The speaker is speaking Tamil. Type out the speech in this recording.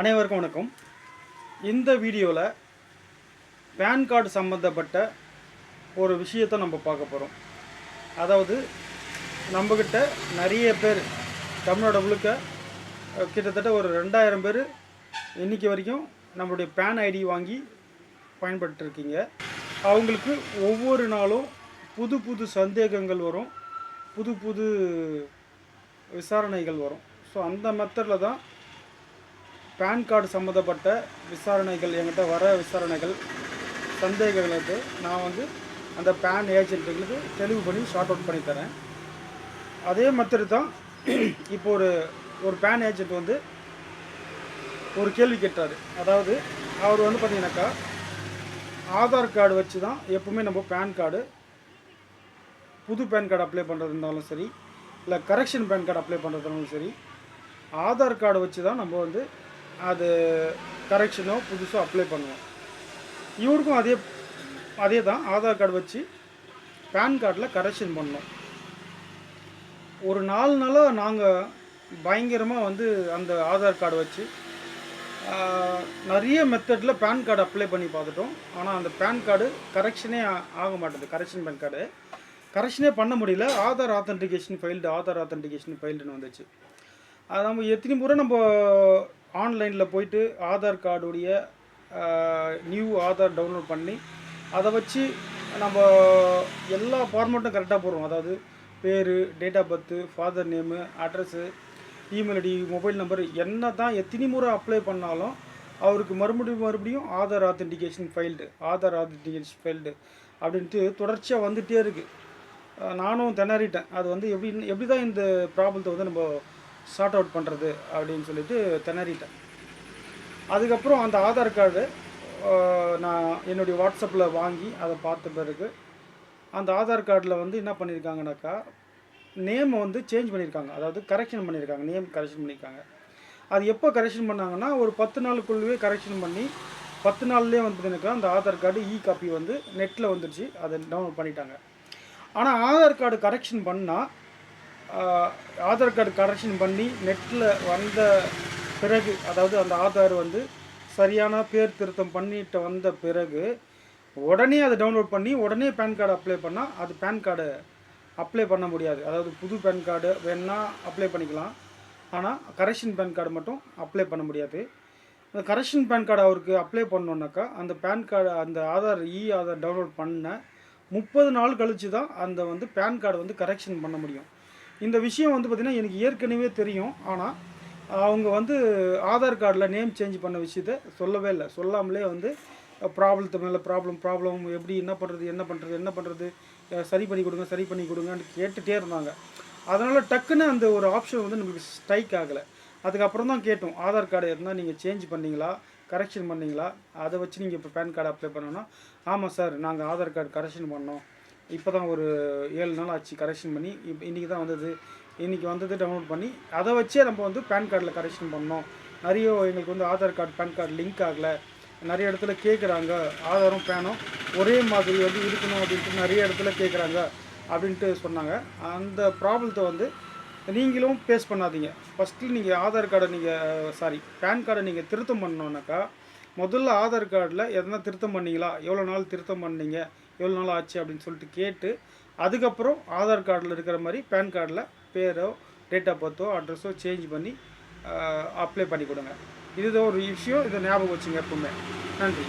அனைவருக்கும் வணக்கம். இந்த வீடியோவில் பேன் கார்டு சம்மந்தப்பட்ட ஒரு விஷயத்தை நம்ம பார்க்க போகிறோம் அதாவது நம்மக்கிட்ட நிறைய பேர் தமிழோட முழுக்க கிட்டத்தட்ட ஒரு ரெண்டாயிரம் பேர் இன்னைக்கு வரைக்கும் நம்மளுடைய பேன் ஐடி வாங்கி பயன்பட்டுருக்கீங்க. அவங்களுக்கு ஒவ்வொரு நாளும் புது புது சந்தேகங்கள் வரும் புது புது விசாரணைகள் வரும். ஸோ அந்த மெத்தடில் தான் பேன் கார்டு சம்மந்தப்பட்ட விசாரணைகள் என்கிட்ட வர விசாரணைகள் சந்தேகங்களுக்கு நான் வந்து அந்த பேன் ஏஜென்ட்டுகளுக்கு தெளிவு பண்ணி ஷார்ட் அவுட் பண்ணி தரேன். அதே மாதிரி தான் இப்போ ஒரு ஒரு பேன் ஏஜென்ட் வந்து ஒரு கேள்வி கேட்டார். அதாவது அவர் வந்து பார்த்தீங்கன்னாக்கா ஆதார் கார்டு வச்சு தான் எப்பவுமே நம்ம பேன் கார்டு புது பேன் கார்டு அப்ளை பண்ணுறது இருந்தாலும் சரி இல்லை கரெக்ஷன் பேன் கார்டு அப்ளை பண்ணுறதுனாலும் சரி ஆதார் கார்டு வச்சு தான் நம்ம வந்து அது கரெக்ஷனோ புதுசோ அப்ளை பண்ணுவோம். இவருக்கும் அதே அதே தான் ஆதார் கார்டு வச்சு பேன் கார்டில் கரெக்ஷன் பண்ணோம். ஒரு நாலு நாளாக நாங்கள் பயங்கரமாக வந்து அந்த ஆதார் கார்டு வச்சு நிறைய மெத்தடில் பேன் கார்டு அப்ளை பண்ணி பார்த்துட்டோம். ஆனால் அந்த பேன் கார்டு கரெக்ஷனே ஆக மாட்டேது கரெக்ஷன் பேன் கார்டு கரெக்ஷனே பண்ண முடியல Aadhaar authentication failed Aadhaar authentication ஃபைல்டுன்னு வந்துச்சு. அது நம்ம எத்தனை முறை நம்ம ஆன்லைனில் போயிட்டு ஆதார் கார்டுடைய நியூ ஆதார் டவுன்லோட் பண்ணி அதை வச்சு நம்ம எல்லா ஃபார்மேட்டும் கரெக்டாக போடுறோம். அதாவது பேர் date of birth father name address email ID mobile number என்ன தான் எத்தனை முறை அப்ளை பண்ணாலும் அவருக்கு மறுபடியும் மறுபடியும் Aadhaar authentication failed Aadhaar authentication failed அப்படின்ட்டு தொடர்ச்சியாக வந்துகிட்டே இருக்குது நானும் திணறிட்டேன். அது வந்து எப்படி எப்படி தான் இந்த ப்ராப்ளத்தை வந்து நம்ம சார்ட் அவுட் பண்ணுறது அப்படின்னு சொல்லிட்டு திணறிட்டேன். அதுக்கப்புறம் அந்த ஆதார் கார்டு நான் என்னுடைய வாட்ஸ்அப்பில் வாங்கி அதை பார்த்த பிறகு அந்த ஆதார் கார்டில் வந்து என்ன பண்ணியிருக்காங்கனாக்கா நேமை வந்து சேஞ்ச் பண்ணியிருக்காங்க அதாவது கரெக்ஷன் பண்ணியிருக்காங்க நேம் கரெக்ஷன் பண்ணியிருக்காங்க அது எப்போ கரெக்ஷன் பண்ணாங்கன்னா ஒரு பத்து நாளுக்குள்ளவே கரெக்ஷன் பண்ணி பத்து நாள்லேயே வந்து அந்த ஆதார் கார்டு இ காப்பி வந்து நெட்டில் வந்துடுச்சு அதை டவுன்லோட் பண்ணிட்டாங்க. ஆனால் ஆதார் கார்டு கரெக்ஷன் பண்ணால் ஆதார் கார்டு கரெக்ஷன் பண்ணி நெட்டில் வந்த பிறகு அதாவது அந்த ஆதார் வந்து சரியான பேர் திருத்தம் பண்ணிட்டு வந்த பிறகு உடனே அதை டவுன்லோட் பண்ணி உடனே பேன் கார்டு அப்ளை பண்ணால் அது பேன் கார்டு அப்ளை பண்ண முடியாது. அதாவது புது பேன் கார்டு வேணால் அப்ளை பண்ணிக்கலாம். ஆனால் கரெக்ஷன் பேன் கார்டு மட்டும் அப்ளை பண்ண முடியாது. அந்த கரெக்ஷன் பேன் கார்டு அவருக்கு அப்ளை பண்ணோன்னாக்கா அந்த பேன் கார்டு அந்த ஆதார் இ ஆதார் டவுன்லோட் பண்ண முப்பது நாள் கழித்து தான் அந்த வந்து பேன் கார்டு வந்து கரெக்ஷன் பண்ண முடியும். இந்த விஷயம் வந்து பார்த்திங்கன்னா எனக்கு ஏற்கனவே தெரியும். ஆனால் அவங்க வந்து ஆதார் கார்டில் நேம் சேஞ்ச் பண்ண விஷயத்த சொல்லவே இல்லை. சொல்லாமலே வந்து ப்ராப்ளத்து மேலே ப்ராப்ளம் ப்ராப்ளம் எப்படி என்ன பண்ணுறது என்ன பண்ணுறது என்ன பண்ணுறது சரி பண்ணி கொடுங்க சரி பண்ணி கொடுங்கன்னு கேட்டுகிட்டே இருந்தாங்க. அதனால் டக்குன்னு அந்த ஒரு ஆப்ஷன் வந்து நமக்கு ஸ்ட்ரைக் ஆகலை. அதுக்கப்புறம் தான் கேட்டோம் ஆதார் கார்டு இருந்தால் நீங்கள் சேஞ்ச் பண்ணீங்களா? கரெக்ஷன் பண்ணீங்களா? அதை வச்சு நீங்கள் இப்போ பேன் கார்டு அப்ளை பண்ணணும்னா ஆமாம் சார் நாங்கள் ஆதார் கார்டு கரெக்ஷன் பண்ணோம். இப்போ தான் ஒரு ஏழு நாள் ஆச்சு கரெக்ஷன் பண்ணி. இப்போ இன்றைக்கி தான் வந்தது. இன்றைக்கி வந்தது டவுன்லோட் பண்ணி அதை வச்சே நம்ம வந்து பேன் கார்டில் கரெக்ஷன் பண்ணோம். நிறைய எங்களுக்கு வந்து Aadhaar card PAN card link ஆகலை. நிறைய இடத்துல கேட்குறாங்க ஆதாரம் பேனும் ஒரே மாதிரி வந்து இருக்கணும் அப்படின்ட்டு நிறைய இடத்துல கேட்குறாங்க அப்படின்ட்டு சொன்னாங்க. அந்த ப்ராப்ளத்தை வந்து நீங்களும் ஃபேஸ் பண்ணாதீங்க. ஃபஸ்ட்டு நீங்கள் ஆதார் கார்டை நீங்கள் சாரி பேன் கார்டை நீங்கள் திருத்தம் பண்ணோன்னாக்கா முதல்ல ஆதார் கார்டில் எதனா திருத்தம் பண்ணீங்களா? எவ்வளோ நாள் திருத்தம் பண்ணீங்க? எவ்வளோ நாள் ஆச்சு அப்படின்னு சொல்லிட்டு கேட்டு அதுக்கப்புறம் ஆதார் கார்டில் இருக்கிற மாதிரி பேன் கார்டில் பேரோ டேட் ஆஃப் பர்த்தோ அட்ரஸோ சேஞ்ச் பண்ணி அப்ளை பண்ணி கொடுங்க. இதுதான் ஒரு விஷயம் இதை ஞாபகம் வச்சுங்க எப்பவுமே. நன்றி.